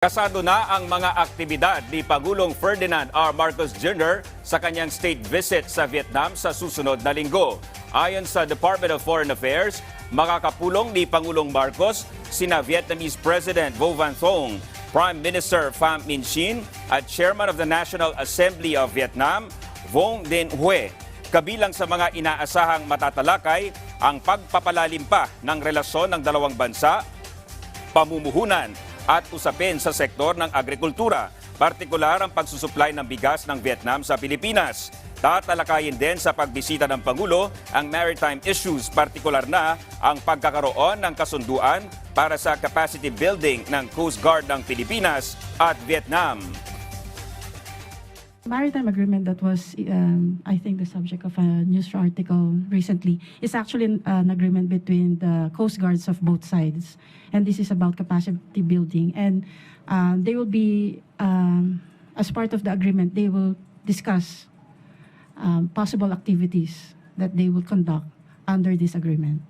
Kasado na ang mga aktibidad ni Pangulong Ferdinand R. Marcos Jr. sa kanyang state visit sa Vietnam sa susunod na linggo. Ayon sa Department of Foreign Affairs, makakapulong ni Pangulong Marcos sina Vietnamese President Vo Van Thong, Prime Minister Pham Minh Chinh at Chairman of the National Assembly of Vietnam, Vong Dinh Hue. Kabilang sa mga inaasahang matatalakay ang pagpapalalim pa ng relasyon ng dalawang bansa pamumuhunan at usapin sa sektor ng agrikultura, partikular ang pagsusuplay ng bigas ng Vietnam sa Pilipinas. Tatalakayin din sa pagbisita ng Pangulo ang maritime issues, partikular na ang pagkakaroon ng kasunduan para sa capacity building ng Coast Guard ng Pilipinas at Vietnam. Maritime agreement that was, um, I think, the subject of a news article recently is actually an, an agreement between the coast guards of both sides, and this is about capacity building. And uh, they will be, um, as part of the agreement, they will discuss um, possible activities that they will conduct under this agreement.